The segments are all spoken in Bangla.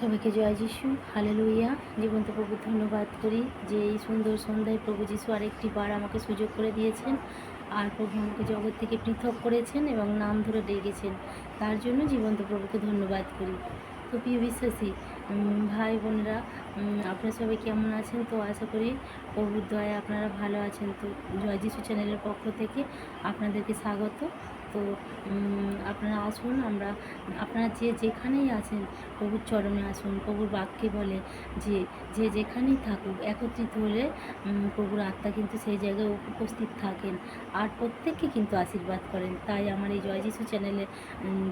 সবাইকে জয় যিশু। হালে লইয়া জীবন্ত প্রভু, ধন্যবাদ করি যে এই সুন্দর সন্ধ্যায় প্রভু যিশু আরেকটি বার আমাকে সুযোগ করে দিয়েছেন আর প্রভু আমাকে জগৎ থেকে পৃথক করেছেন এবং নাম ধরে ডেকেছেন। তার জন্য জীবন্ত প্রভুকে ধন্যবাদ করি। তো প্রিয় বিশ্বাসী ভাই বোনেরা আপনারা সবাই কেমন আছেন? তো আশা করি প্রভুর দয়ায় আপনারা ভালো আছেন। তো জয় যিশু চ্যানেলের পক্ষ থেকে আপনাদেরকে স্বাগত। তো আপনারা আসুন, আমরা, আপনারা যে যেখানেই আছেন, প্রভুর চরণে আসুন, প্রভুর বাক্যে বলে যে যে যেখানেই থাকুক, একত্রিত হলে প্রভুর আত্মা কিন্তু সেই জায়গায় উপস্থিত থাকেন। আর প্রত্যেককে কিন্তু আশীর্বাদ করেন। তাই আমার এই জয় যিশু চ্যানেলে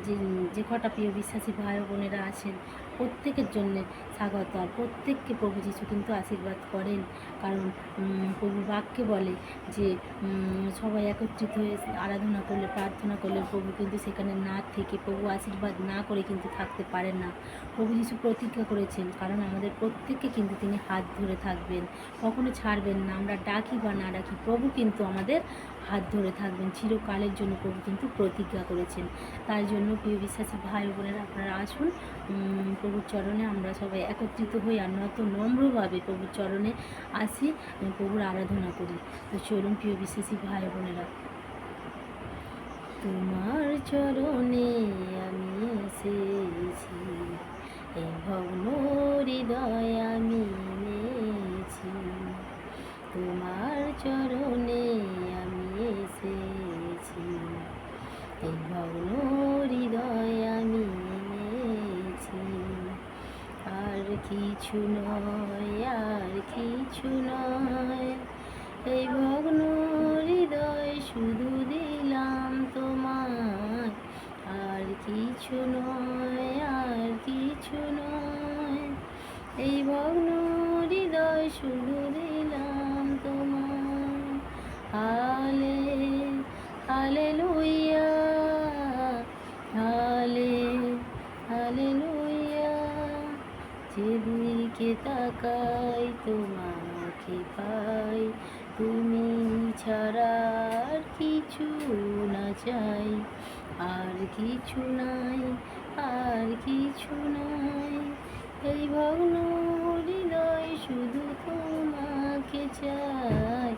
যে যে কটা প্রিয় বিশ্বাসী ভাই বোনেরা আছেন প্রত্যেকের জন্যে স্বাগত। আর প্রত্যেককে প্রভু যিশু কিন্তু আশীর্বাদ করেন। কারণ প্রভু বাক্যে বলে যে সবাই একত্রিত হয়ে আরাধনা করলে, প্রার্থনা করলে প্রভু কিন্তু সেখানে না থেকে, প্রভু আশীর্বাদ না করে কিন্তু থাকতে পারেন না। প্রভু যিশু প্রতিজ্ঞা করেছেন, কারণ আমাদের প্রত্যেককে কিন্তু তিনি হাত ধরে থাকবেন। কখনো ছাড়বেন না, আমরা ডাকি বা না ডাকি, প্রভু কিন্তু আমাদের হাত ধরে থাকবেন। চিরকালের জন্য প্রভু কিন্তু প্রতিজ্ঞা করেছেন। তার জন্য প্রিয় বিশ্বাসী ভাই বোনেরা, আপনারা আসুন প্রভুর চরণে আমরা সবাই একত্রিত হই আর নত নম্রভাবে প্রভুর চরণে আসি প্রভুর আরাধনা করি। তো চলুন প্রিয় বিশ্বাসী ভাই বোনেরা, তোমার চরণে আমি এসেছি এই ভগ্ন হৃদয় আমি এনেছি। তোমার চরণে আমি এসেছি। কিছু নয়, আর কিছু নয়। এই ভগ্ন হৃদয় শুধু দিলাম তোমায়। আর কিছু নয়, আর কিছু নয়। এই ভগ্ন হৃদয় শুধু যেদিকে তাকাই তোমাকে পাই। তুমি ছাড়া আর কিছু না চাই। আর কিছু নাই, আর কিছু নাই। এই ভগ্ন হৃদয় শুধু তোমাকে চাই।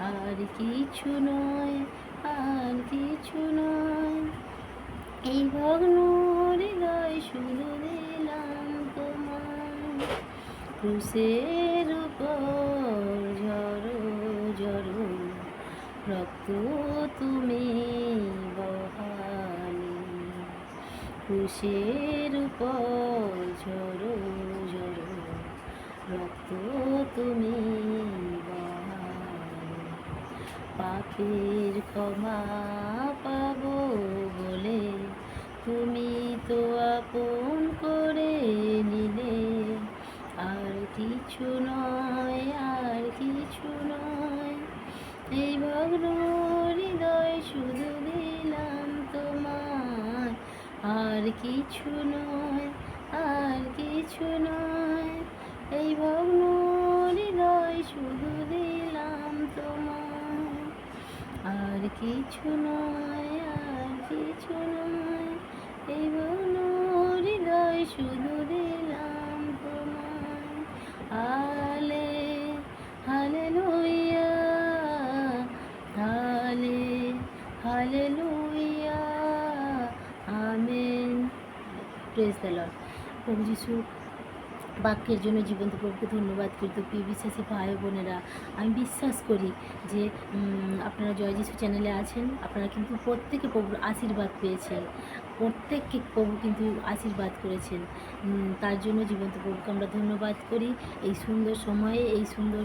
আর কিছু নয়, আর কিছু নয়। এই ভগ্ন হৃদয় ক্রুশের উপর ঝরো ঝরো রক্ত তুমি বহানি ক্রুশের উপর ঝরো ঝরো রক্ত তুমি পাপের ক্ষমা পাবো বলে তুমি তো আপন করে আর কিছু নয়, আর কিছু নয়। এই ভগ্ন হৃদয় শুধু দিলাম তোমায়। আর কিছু নয়, আর কিছু নয়। এই ভগ্ন হৃদয় শুধু দিলাম তোমায়। আর কিছু নয়, আর কিছু নয়। এই ভগ্ন হৃদয় শুধু দিলাম প্রেস দ্য প্রভু যিশু, বাক্যের জন্য জীবন্ত প্রভুকে ধন্যবাদ কিন্তু প্রিয় বিশ্বাসী ভাই বোনেরা। আমি বিশ্বাস করি যে আপনারা জয় যিশু চ্যানেলে আছেন। আপনারা কিন্তু প্রত্যেকে প্রভুর আশীর্বাদ পেয়েছেন। প্রত্যেককে প্রভু কিন্তু আশীর্বাদ করেছেন। তার জন্য জীবন্ত প্রভুকে আমরা ধন্যবাদ করি। এই সুন্দর সময়ে, এই সুন্দর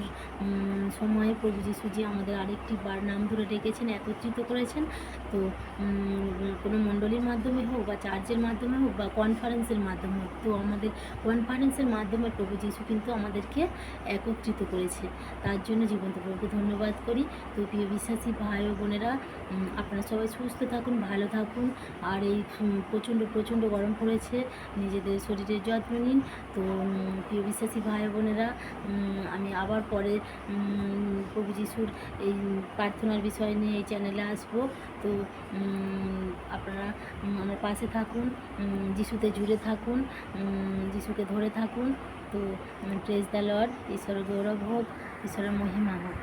সময়ে প্রভু যিশু যে আমাদের আরেকটি বার নাম ধরে ডেকেছেন, একত্রিত করেছেন। তো কোনো মণ্ডলীর মাধ্যমে হোক বা চার্চের মাধ্যমে হোক বা কনফারেন্সের মাধ্যমে হোক, তো আমাদের কনফারেন্সের মাধ্যমে প্রভু যিশু কিন্তু আমাদেরকে একত্রিত করেছে। তার জন্য জীবন্ত প্রভুকে ধন্যবাদ করি। তো প্রিয় বিশ্বাসী ভাই ও বোনেরা আপনারা সবাই সুস্থ থাকুন, ভালো থাকুন। আর এই প্রচণ্ড প্রচণ্ড গরম পড়েছে। নিজেদের শরীরের যত্ন নিন। তো প্রিয় বিশ্বাসী ভাই বোনেরা আমি আবার পরে প্রভু যিশুর এই প্রার্থনার বিষয় নিয়ে এই চ্যানেলে আসব। তো আপনারা আমার পাশে থাকুন যিশুতে জুড়ে থাকুন যিশুকে ধরে থাকুন। তো প্রেস দ্য লর্ড ঈশ্বরের গৌরব হোক, ঈশ্বরের মহিমা হোক।